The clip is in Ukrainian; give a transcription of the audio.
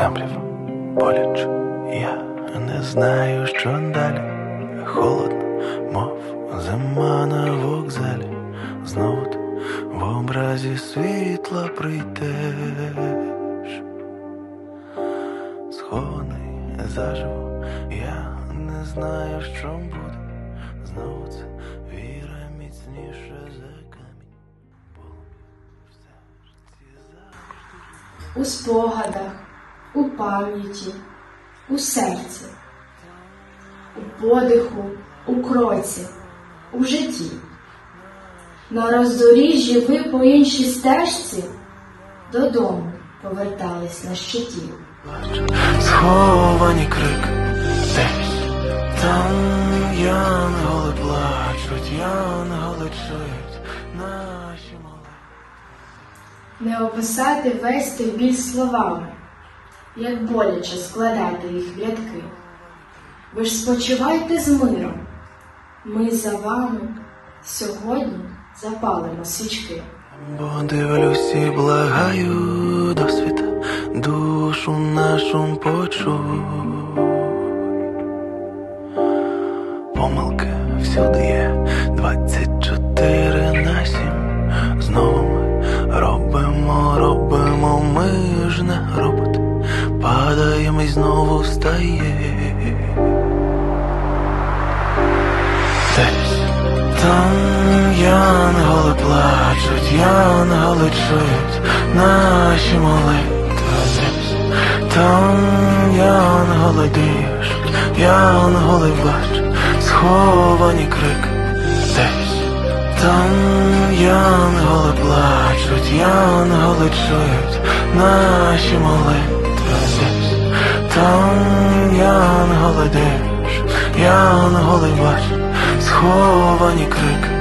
темряв боляче, я не знаю, що далі. Холодно, мов зима на вокзалі. Знову ти в образі світла прийдеш. Схований заживо, я не знаю, що буде. Знову це віра міцніше за камінь. У спогадах, у пам'яті, у серці, у подиху, у кроці, у житті. На роздоріжжі ви по іншій стежці додому повертались на щиті. Сховані крик десь там янголи плачуть, янголи чують наші молитви. Не описати весь той біль словами, як боляче складати їх в рядки. Ви ж спочивайте з миром, ми за вами сьогодні запалимо свічки. Бо дивлюсь благаю до душу нашу почуй. Помилки всюди є 24 на 7. Знову ми робимо, робимо, ми ж не роботи. Падаємо і знову встає. Там янголи плачуть, янголи чують наші молитви. Там янголи дишуть, янголи плачуть, сховані крик десь. Там янголи плачуть, янголи чують наші молитви. Там янголи дишуть, янголи бачать, сховані крик